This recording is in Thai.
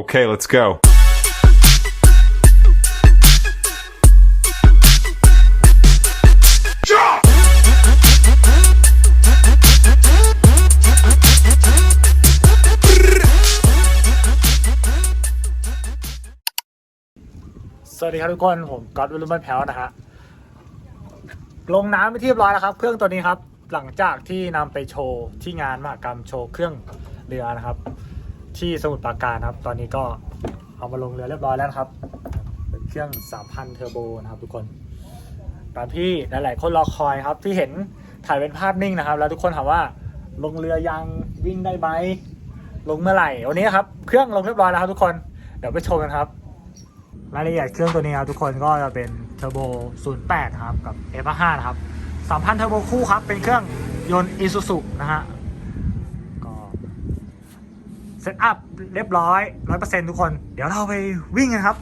Okay, let's go. สวัสดีครับทุกคน ผมก๊อตวิลลุมันแพ้วนะฮะ ลงน้ำไปที่เรียบร้อยแล้วครับ เครื่องตัวนี้ครับ หลังจากที่นำไปโชว์ที่งานมหกรรมโชว์เครื่องเรือนะครับ ที่สมุทรปราการครับ ตอนนี้ก็เอามาลงเรือเรียบร้อยแล้วครับ เป็นเครื่อง 3,000 เทอร์โบนะครับทุกคน ตามที่หลาย ๆ คนรอคอยครับที่เห็นถ่ายเป็นภาพนิ่งนะครับ แล้วทุกคนถามว่าลงเรือยังวิ่งได้ไหมลงเมื่อไหร่ วันนี้ครับเครื่องลงเรียบร้อยแล้วครับทุกคน เดี๋ยวไปชมกันครับรายละเอียดเครื่องตัวนี้ครับทุกคนก็จะเป็นเทอร์โบ 08 ครับ กับ F5 นะครับ 3,000 เทอร์โบคู่ครับ เป็นเครื่องยนต์ Isuzu นะฮะ เซตอัพเรียบร้อย100%ทุกคน เดี๋ยวเราไปวิ่งกันครับ